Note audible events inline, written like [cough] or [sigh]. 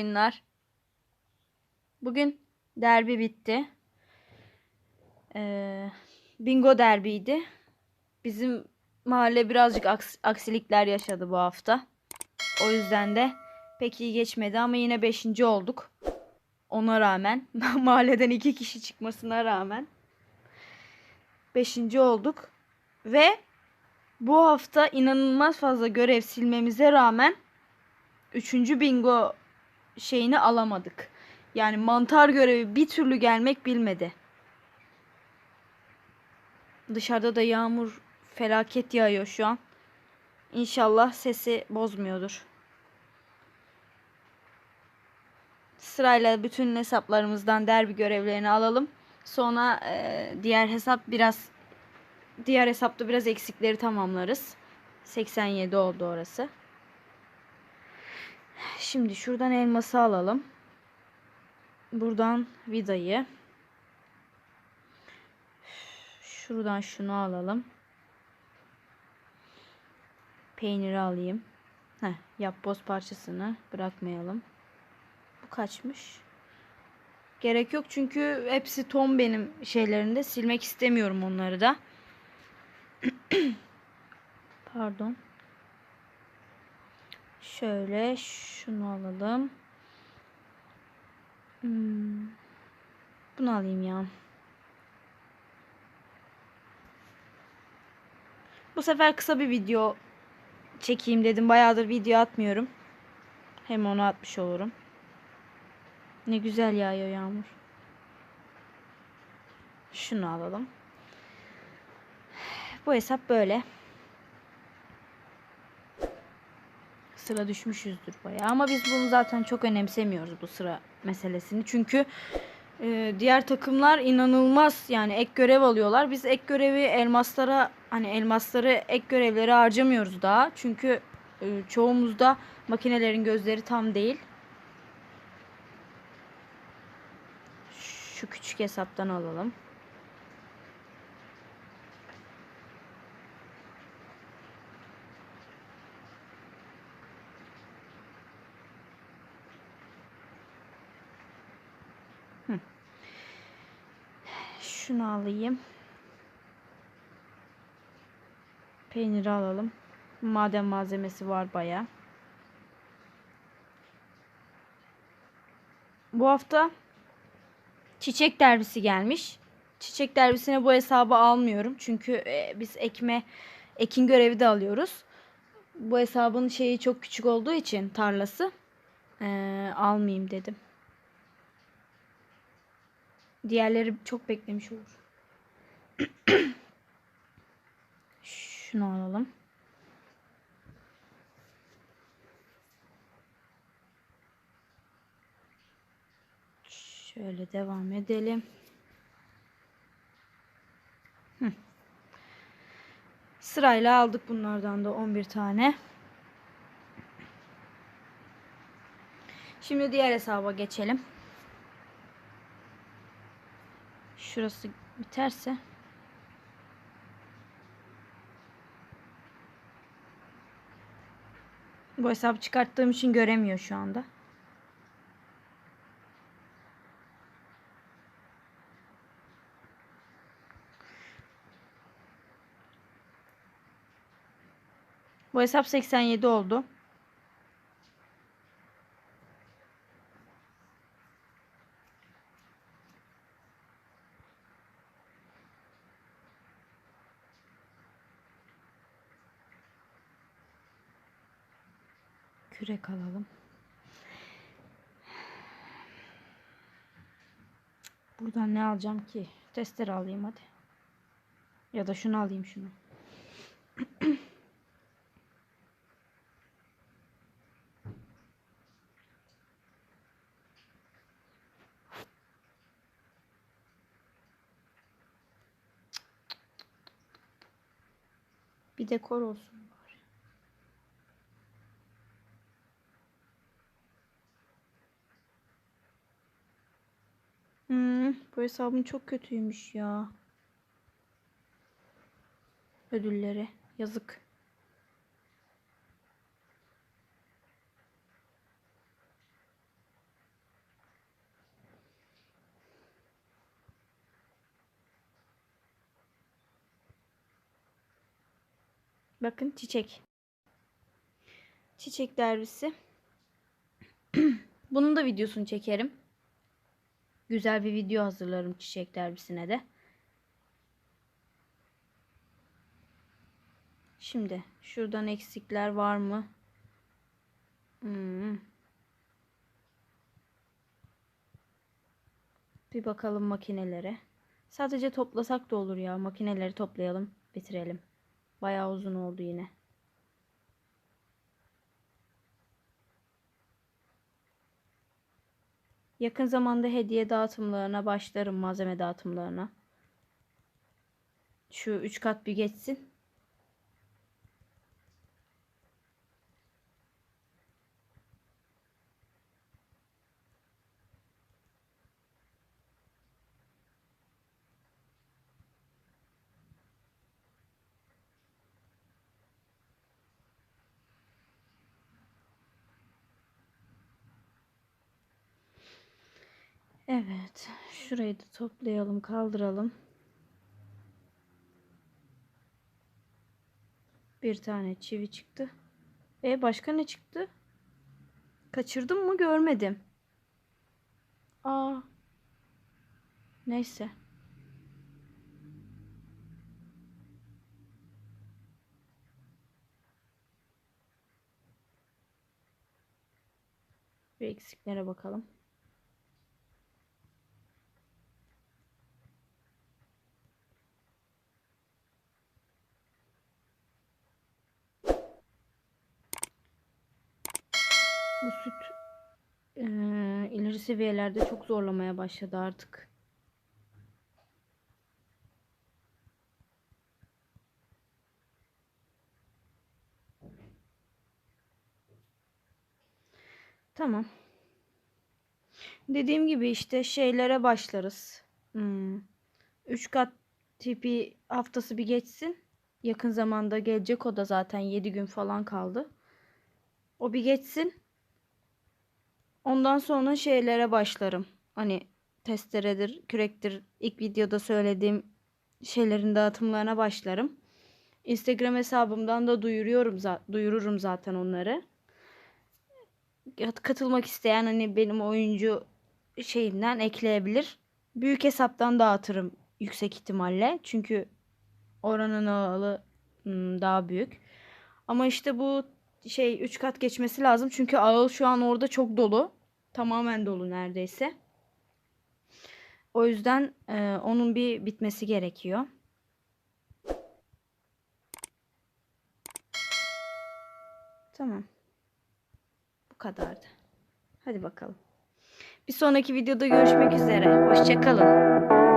oyunlar. Bugün derbi bitti. Ee, bingo derbiydi. Bizim mahalle birazcık aks- aksilikler yaşadı bu hafta. O yüzden de pek iyi geçmedi ama yine 5. olduk. Ona rağmen [laughs] mahalleden iki kişi çıkmasına rağmen 5. olduk. Ve bu hafta inanılmaz fazla görev silmemize rağmen 3. bingo şeyini alamadık. Yani mantar görevi bir türlü gelmek bilmedi. Dışarıda da yağmur felaket yağıyor şu an. İnşallah sesi bozmuyordur. Sırayla bütün hesaplarımızdan derbi görevlerini alalım. Sonra e, diğer hesap biraz diğer hesapta biraz eksikleri tamamlarız. 87 oldu orası. Şimdi şuradan elması alalım. Buradan vidayı. Şuradan şunu alalım. Peyniri alayım. Heh, yapboz parçasını bırakmayalım. Bu kaçmış? Gerek yok çünkü hepsi ton benim şeylerinde. Silmek istemiyorum onları da. [clears throat] Pardon. Şöyle şunu alalım. Hmm. Bunu alayım ya. Bu sefer kısa bir video çekeyim dedim. Bayağıdır video atmıyorum. Hem onu atmış olurum. Ne güzel yağıyor yağmur. Şunu alalım. Bu hesap böyle. Sıra düşmüşüzdür bayağı. Ama biz bunu zaten çok önemsemiyoruz bu sıra meselesini. Çünkü e, diğer takımlar inanılmaz yani ek görev alıyorlar. Biz ek görevi elmaslara hani elmasları ek görevleri harcamıyoruz daha. Çünkü e, çoğumuzda makinelerin gözleri tam değil. Şu küçük hesaptan alalım. Şunu alayım. Peyniri alalım. Maden malzemesi var baya. Bu hafta çiçek derbisi gelmiş. Çiçek derbisine bu hesabı almıyorum. Çünkü e, biz ekme ekin görevi de alıyoruz. Bu hesabın şeyi çok küçük olduğu için tarlası e, almayayım dedim. Diğerleri çok beklemiş olur. [clears throat] Şunu alalım. Şöyle devam edelim. Hı. Sırayla aldık bunlardan da 11 tane. Şimdi diğer hesaba geçelim. Şurası biterse Bu hesabı çıkarttığım için göremiyor şu anda. Bu hesap 87 oldu. Kürek alalım. Buradan ne alacağım ki? Testere alayım hadi. Ya da şunu alayım şunu. Bir dekor olsun. Bu hesabım çok kötüymüş ya. Ödüllere yazık. Bakın çiçek. Çiçek derbisi. [clears throat] Bunun da videosunu çekerim. Güzel bir video hazırlarım çiçek derbisine de. Şimdi şuradan eksikler var mı? Hmm. Bir bakalım makinelere. Sadece toplasak da olur ya. Makineleri toplayalım, bitirelim. Bayağı uzun oldu yine. Yakın zamanda hediye dağıtımlarına başlarım, malzeme dağıtımlarına. Şu üç kat bir geçsin. Evet, şurayı da toplayalım, kaldıralım. Bir tane çivi çıktı. E başka ne çıktı? Kaçırdım mı görmedim. Aa. Neyse. Bir eksiklere bakalım. Bu süt eee, ileri seviyelerde çok zorlamaya başladı artık. Tamam. Dediğim gibi işte şeylere başlarız. Hmm. Üç kat tipi haftası bir geçsin. Yakın zamanda gelecek o da zaten 7 gün falan kaldı. O bir geçsin. Ondan sonra şeylere başlarım. Hani testeredir, kürektir. İlk videoda söylediğim şeylerin dağıtımlarına başlarım. Instagram hesabımdan da duyuruyorum duyururum zaten onları. Katılmak isteyen hani benim oyuncu şeyinden ekleyebilir. Büyük hesaptan dağıtırım yüksek ihtimalle. Çünkü oranın ağılı hmm, daha büyük. Ama işte bu şey 3 kat geçmesi lazım. Çünkü ağıl şu an orada çok dolu. Tamamen dolu neredeyse. O yüzden e, onun bir bitmesi gerekiyor. Tamam. Bu kadardı. Hadi bakalım. Bir sonraki videoda görüşmek üzere. Hoşçakalın.